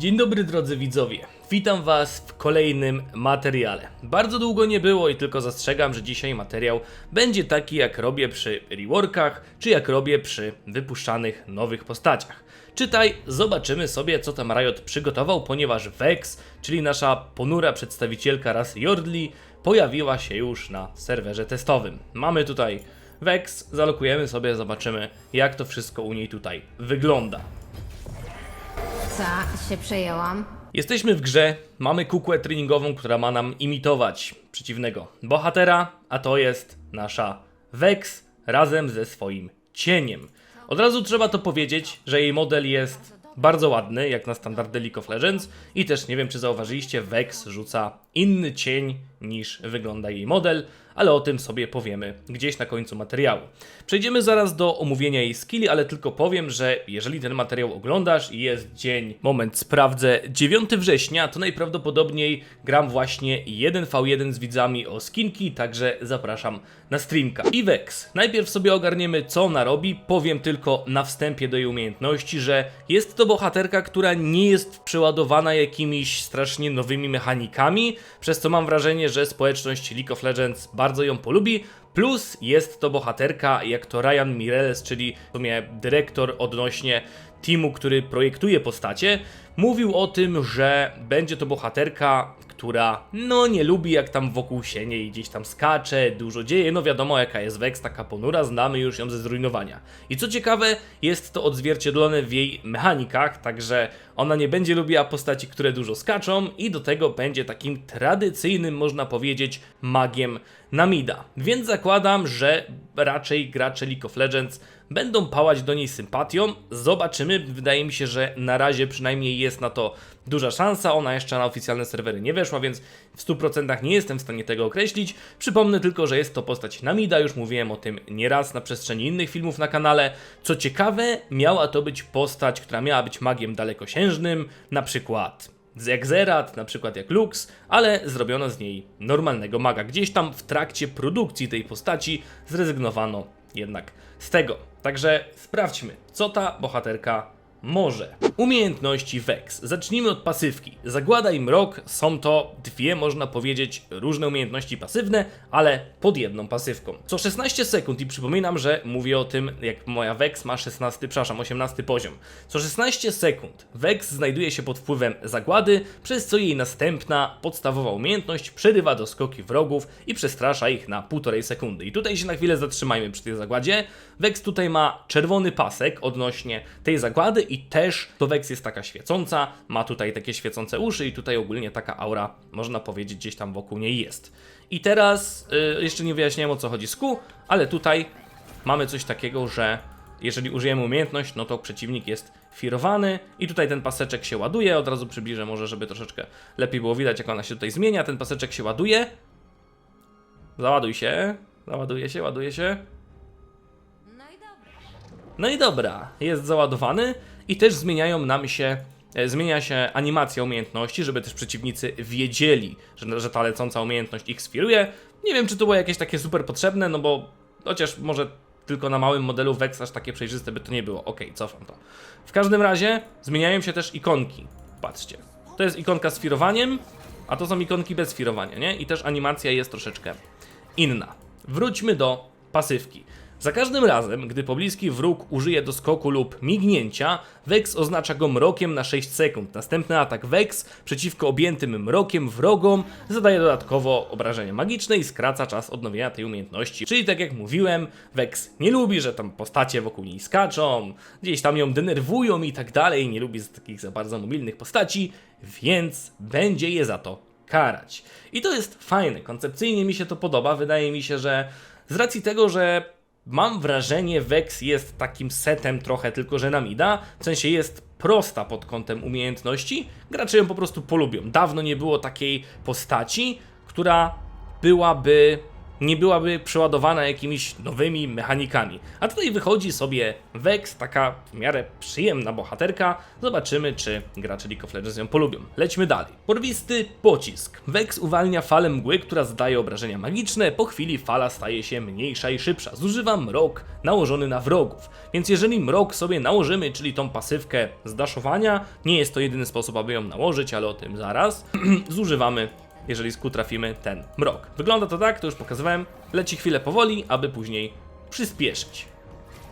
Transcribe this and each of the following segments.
Dzień dobry drodzy widzowie, witam was w kolejnym materiale. Bardzo długo nie było i tylko zastrzegam, że dzisiaj materiał będzie taki jak robię przy reworkach, czy jak robię przy wypuszczanych nowych postaciach. Czytaj, zobaczymy sobie co tam Riot przygotował, ponieważ Vex, czyli nasza ponura przedstawicielka rasy Yordli, pojawiła się już na serwerze testowym. Mamy tutaj Vex, zalokujemy sobie, zobaczymy jak to wszystko u niej tutaj wygląda. Co? Się przejęłam. Jesteśmy w grze, mamy kukłę treningową, która ma nam imitować przeciwnego bohatera, a to jest nasza Vex razem ze swoim cieniem. Od razu trzeba to powiedzieć, że jej model jest bardzo ładny, jak na standardy League of Legends i też nie wiem czy zauważyliście, Vex rzuca inny cień niż wygląda jej model, ale o tym sobie powiemy gdzieś na końcu materiału. Przejdziemy zaraz do omówienia jej skilli, ale tylko powiem, że jeżeli ten materiał oglądasz i jest dzień, moment sprawdzę, 9 września, to najprawdopodobniej gram właśnie 1v1 z widzami o skinki, także zapraszam na streamka. I Vex. Najpierw sobie ogarniemy co ona robi, powiem tylko na wstępie do jej umiejętności, że jest to bohaterka, która nie jest przeładowana jakimiś strasznie nowymi mechanikami, przez co mam wrażenie, że społeczność League of Legends bardzo ją polubi, plus jest to bohaterka jak to Ryan Mireles, czyli w sumie dyrektor odnośnie teamu, który projektuje postacie, mówił o tym, że będzie to bohaterka, która no nie lubi jak tam wokół się nie i gdzieś tam skacze, dużo dzieje, no wiadomo jaka jest Vex, taka ponura, znamy już ją ze zrujnowania. I co ciekawe, jest to odzwierciedlone w jej mechanikach, także ona nie będzie lubiła postaci, które dużo skaczą i do tego będzie takim tradycyjnym, można powiedzieć, magiem Namida. Więc zakładam, że raczej gracze League of Legends będą pałać do niej sympatią. Zobaczymy. Wydaje mi się, że na razie przynajmniej jest na to duża szansa. Ona jeszcze na oficjalne serwery nie weszła, więc w 100% nie jestem w stanie tego określić. Przypomnę tylko, że jest to postać Namida. Już mówiłem o tym nieraz na przestrzeni innych filmów na kanale. Co ciekawe, miała to być postać, która miała być magiem dalekosiężnym, na przykład jak Zerat, na przykład jak Lux, ale zrobiono z niej normalnego maga. Gdzieś tam w trakcie produkcji tej postaci zrezygnowano jednak z tego. Także sprawdźmy, co ta bohaterka może. Umiejętności Vex. Zacznijmy od pasywki. Zagłada i mrok są to dwie, można powiedzieć, różne umiejętności pasywne, ale pod jedną pasywką. Co 16 sekund i przypominam, że mówię o tym, jak moja Vex ma 16, przepraszam, 18 poziom. Co 16 sekund Vex znajduje się pod wpływem zagłady, przez co jej następna podstawowa umiejętność przerywa do skoki wrogów i przestrasza ich na 1,5 sekundy. I tutaj się na chwilę zatrzymajmy przy tej zagładzie. Vex tutaj ma czerwony pasek odnośnie tej zagłady i też to Vex jest taka świecąca, ma tutaj takie świecące uszy i tutaj ogólnie taka aura, można powiedzieć, gdzieś tam wokół niej jest. I teraz, y, jeszcze nie wyjaśniałem o co chodzi z Q, ale tutaj mamy coś takiego, że jeżeli użyjemy umiejętność, no to przeciwnik jest firowany i tutaj ten paseczek się ładuje, od razu przybliżę może, żeby troszeczkę lepiej było widać jak ona się tutaj zmienia, ten paseczek się ładuje, załaduj się, załaduje się, ładuje się, No i dobra. no i dobra, jest załadowany i też zmieniają nam się, e, zmienia się animacja umiejętności, żeby też przeciwnicy wiedzieli, że, że ta lecąca umiejętność ich sfiruje. Nie wiem, czy to było jakieś takie super potrzebne, no bo chociaż może tylko na małym modelu Vex aż takie przejrzyste by to nie było. Okej, cofam to. W każdym razie zmieniają się też ikonki. Patrzcie. To jest ikonka z firowaniem, a to są ikonki bez firowania, nie? I też animacja jest troszeczkę inna. Wróćmy do pasywki. Za każdym razem, gdy pobliski wróg użyje doskoku lub mignięcia, Vex oznacza go mrokiem na 6 sekund. Następny atak Vex przeciwko objętym mrokiem wrogom zadaje dodatkowo obrażenia magiczne i skraca czas odnowienia tej umiejętności. Czyli tak jak mówiłem, Vex nie lubi, że tam postacie wokół niej skaczą, gdzieś tam ją denerwują i tak dalej, nie lubi takich za bardzo mobilnych postaci, więc będzie je za to karać. I to jest fajne, koncepcyjnie mi się to podoba. Wydaje mi się, że z racji tego, że mam wrażenie, Vex jest takim setem trochę tylko, że na mida, w sensie jest prosta pod kątem umiejętności, gracze ją po prostu polubią. Dawno nie było takiej postaci, która byłaby nie byłaby przeładowana jakimiś nowymi mechanikami. A tutaj wychodzi sobie Vex, taka w miarę przyjemna bohaterka. Zobaczymy, czy gracze League of Legends ją polubią. Lećmy dalej. Porwisty pocisk. Vex uwalnia falę mgły, która zadaje obrażenia magiczne. Po chwili fala staje się mniejsza i szybsza. Zużywa mrok nałożony na wrogów. Więc jeżeli mrok sobie nałożymy, czyli tą pasywkę zdaszowania, nie jest to jedyny sposób, aby ją nałożyć, ale o tym zaraz, zużywamy jeżeli sku trafimy ten mrok. Wygląda to tak, to już pokazywałem, leci chwilę powoli, aby później przyspieszyć.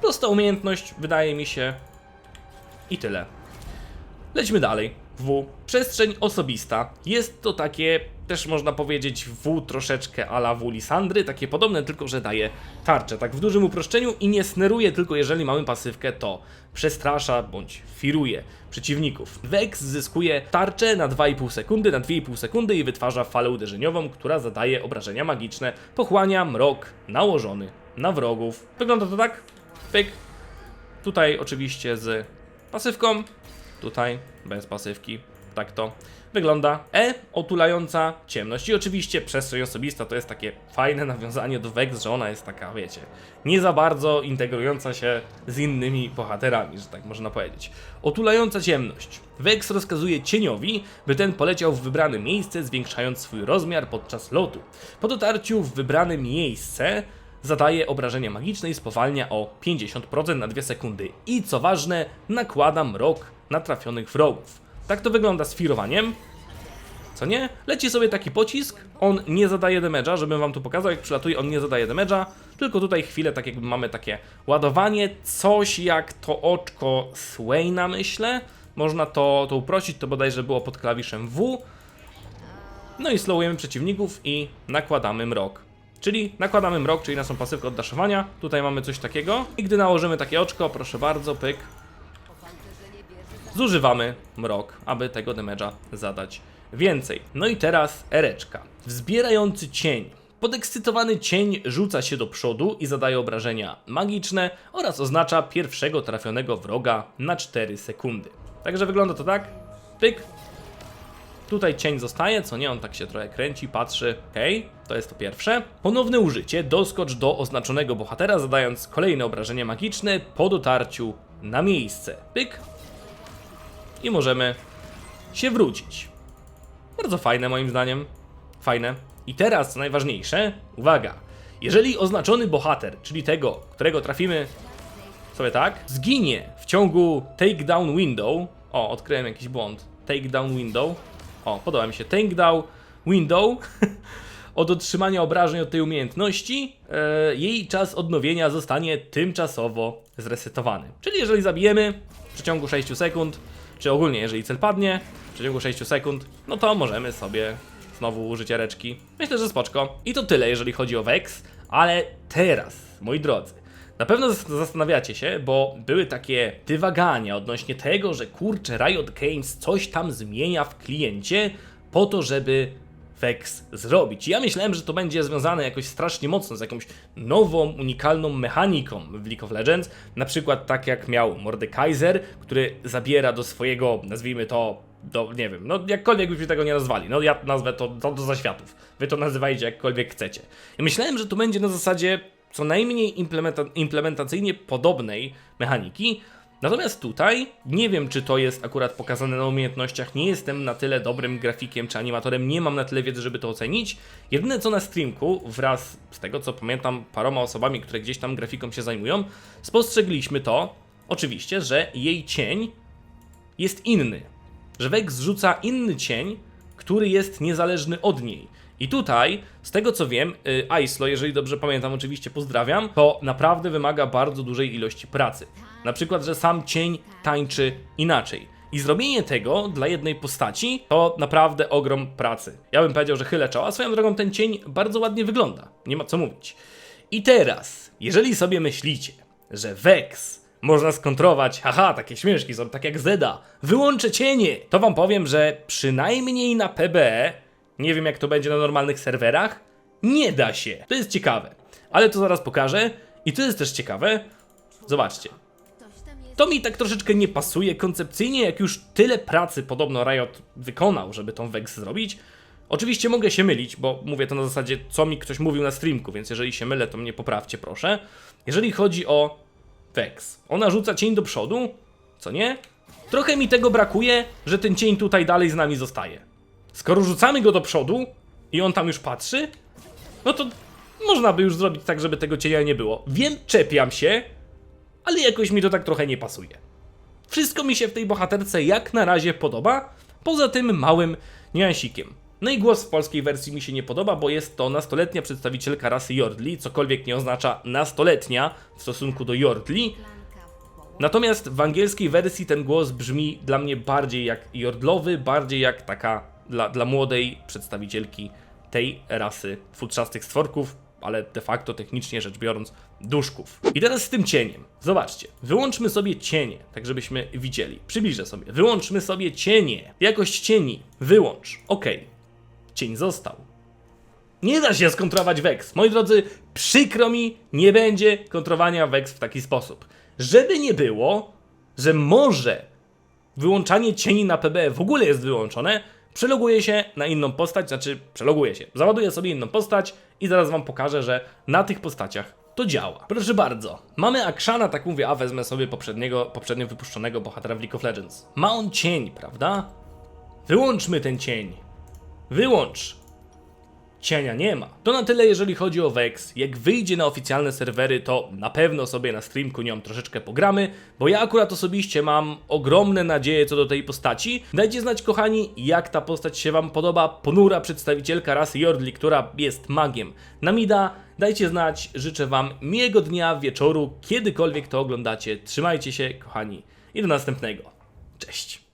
Prosta umiejętność, wydaje mi się. I tyle. Lećmy dalej. W. Przestrzeń osobista. Jest to takie, też można powiedzieć, W troszeczkę ala W Lisandry, takie podobne, tylko że daje tarczę, tak w dużym uproszczeniu i nie sneruje tylko jeżeli mamy pasywkę, to przestrasza bądź firuje przeciwników. Vex zyskuje tarczę na 2,5 sekundy, na 2,5 sekundy i wytwarza falę uderzeniową, która zadaje obrażenia magiczne, pochłania mrok nałożony na wrogów. Wygląda to tak? Pyk. Tutaj oczywiście z pasywką, tutaj bez pasywki. Tak to wygląda. E, otulająca ciemność. I oczywiście przestrzeń osobista to jest takie fajne nawiązanie do Vex, że ona jest taka, wiecie, nie za bardzo integrująca się z innymi bohaterami, że tak można powiedzieć. Otulająca ciemność. Vex rozkazuje cieniowi, by ten poleciał w wybrane miejsce, zwiększając swój rozmiar podczas lotu. Po dotarciu w wybrane miejsce zadaje obrażenia magiczne i spowalnia o 50% na 2 sekundy. I co ważne, nakłada mrok na trafionych wrogów. Tak to wygląda z firowaniem. Co nie? Leci sobie taki pocisk, on nie zadaje damage'a, żebym wam tu pokazał, jak przylatuje, on nie zadaje damage'a, tylko tutaj chwilę tak jakby mamy takie ładowanie, coś jak to oczko Swaina myślę. Można to, to uprościć, to bodajże było pod klawiszem W. No i slowujemy przeciwników i nakładamy mrok. Czyli nakładamy mrok, czyli naszą pasywkę oddaszowania. Tutaj mamy coś takiego. I gdy nałożymy takie oczko, proszę bardzo, pyk, zużywamy mrok, aby tego damage'a zadać więcej. No i teraz ereczka. Wzbierający cień. Podekscytowany cień rzuca się do przodu i zadaje obrażenia magiczne oraz oznacza pierwszego trafionego wroga na 4 sekundy. Także wygląda to tak. Pyk. Tutaj cień zostaje, co nie, on tak się trochę kręci, patrzy. Okej, to jest to pierwsze. Ponowne użycie. Doskocz do oznaczonego bohatera, zadając kolejne obrażenia magiczne po dotarciu na miejsce. Pyk i możemy się wrócić. Bardzo fajne moim zdaniem. Fajne. I teraz co najważniejsze, uwaga. Jeżeli oznaczony bohater, czyli tego, którego trafimy sobie tak, zginie w ciągu takedown window. O, odkryłem jakiś błąd. Takedown window. O, podoba mi się. Takedown window. Od otrzymania obrażeń od tej umiejętności, e, jej czas odnowienia zostanie tymczasowo zresetowany. Czyli jeżeli zabijemy w przeciągu 6 sekund, czy ogólnie jeżeli cel padnie w przeciągu 6 sekund, no to możemy sobie znowu użyć reczki. Myślę, że spoczko. I to tyle, jeżeli chodzi o Vex, ale teraz, moi drodzy, na pewno zas- zastanawiacie się, bo były takie dywagania odnośnie tego, że kurczę, Riot Games coś tam zmienia w kliencie po to, żeby Vex zrobić. Ja myślałem, że to będzie związane jakoś strasznie mocno z jakąś nową, unikalną mechaniką w League of Legends. Na przykład tak jak miał Mordekaiser, który zabiera do swojego, nazwijmy to, do, nie wiem, no jakkolwiek byśmy tego nie nazwali. No ja nazwę to, to do zaświatów. Wy to nazywajcie jakkolwiek chcecie. I myślałem, że to będzie na zasadzie co najmniej implementa implementacyjnie podobnej mechaniki, Natomiast tutaj nie wiem, czy to jest akurat pokazane na umiejętnościach. Nie jestem na tyle dobrym grafikiem czy animatorem, nie mam na tyle wiedzy, żeby to ocenić. Jedyne co na streamku, wraz z tego co pamiętam, paroma osobami, które gdzieś tam grafiką się zajmują, spostrzegliśmy to, oczywiście, że jej cień jest inny. Że Vex zrzuca inny cień, który jest niezależny od niej. I tutaj, z tego co wiem, y, Aislo, jeżeli dobrze pamiętam, oczywiście pozdrawiam, to naprawdę wymaga bardzo dużej ilości pracy. Na przykład, że sam cień tańczy inaczej. I zrobienie tego dla jednej postaci to naprawdę ogrom pracy. Ja bym powiedział, że chylę czoła. Swoją drogą ten cień bardzo ładnie wygląda. Nie ma co mówić. I teraz, jeżeli sobie myślicie, że Vex można skontrować, haha, takie śmieszki są, tak jak Zeda, wyłączę cienie, to wam powiem, że przynajmniej na PBE, nie wiem jak to będzie na normalnych serwerach, nie da się. To jest ciekawe. Ale to zaraz pokażę. I to jest też ciekawe. Zobaczcie. To mi tak troszeczkę nie pasuje koncepcyjnie, jak już tyle pracy podobno Riot wykonał, żeby tą Vex zrobić. Oczywiście mogę się mylić, bo mówię to na zasadzie, co mi ktoś mówił na streamku, więc jeżeli się mylę, to mnie poprawcie, proszę. Jeżeli chodzi o Vex, ona rzuca cień do przodu, co nie? Trochę mi tego brakuje, że ten cień tutaj dalej z nami zostaje. Skoro rzucamy go do przodu i on tam już patrzy, no to można by już zrobić tak, żeby tego cienia nie było. Wiem, czepiam się, ale jakoś mi to tak trochę nie pasuje. Wszystko mi się w tej bohaterce jak na razie podoba, poza tym małym niuansikiem. No i głos w polskiej wersji mi się nie podoba, bo jest to nastoletnia przedstawicielka rasy Jordli, cokolwiek nie oznacza nastoletnia w stosunku do Jordli. Natomiast w angielskiej wersji ten głos brzmi dla mnie bardziej jak jordlowy, bardziej jak taka dla, dla młodej przedstawicielki tej rasy futrzastych stworków, ale de facto technicznie rzecz biorąc duszków. I teraz z tym cieniem. Zobaczcie, wyłączmy sobie cienie, tak żebyśmy widzieli. Przybliżę sobie. Wyłączmy sobie cienie. Jakość cieni. Wyłącz. Ok. Cień został. Nie da się skontrować Vex. Moi drodzy, przykro mi, nie będzie kontrowania Vex w taki sposób. Żeby nie było, że może wyłączanie cieni na PB w ogóle jest wyłączone, przeloguję się na inną postać, znaczy przeloguję się, załaduję sobie inną postać i zaraz wam pokażę, że na tych postaciach to działa. Proszę bardzo, mamy Akshana, tak mówię, a wezmę sobie poprzedniego, poprzednio wypuszczonego bohatera w League of Legends. Ma on cień, prawda? Wyłączmy ten cień. Wyłącz. Cienia nie ma. To na tyle, jeżeli chodzi o Vex. Jak wyjdzie na oficjalne serwery, to na pewno sobie na streamku nią troszeczkę pogramy, bo ja akurat osobiście mam ogromne nadzieje co do tej postaci. Dajcie znać, kochani, jak ta postać się Wam podoba. Ponura przedstawicielka rasy Jordli, która jest magiem. Namida, dajcie znać. Życzę Wam miłego dnia, wieczoru, kiedykolwiek to oglądacie. Trzymajcie się, kochani, i do następnego. Cześć.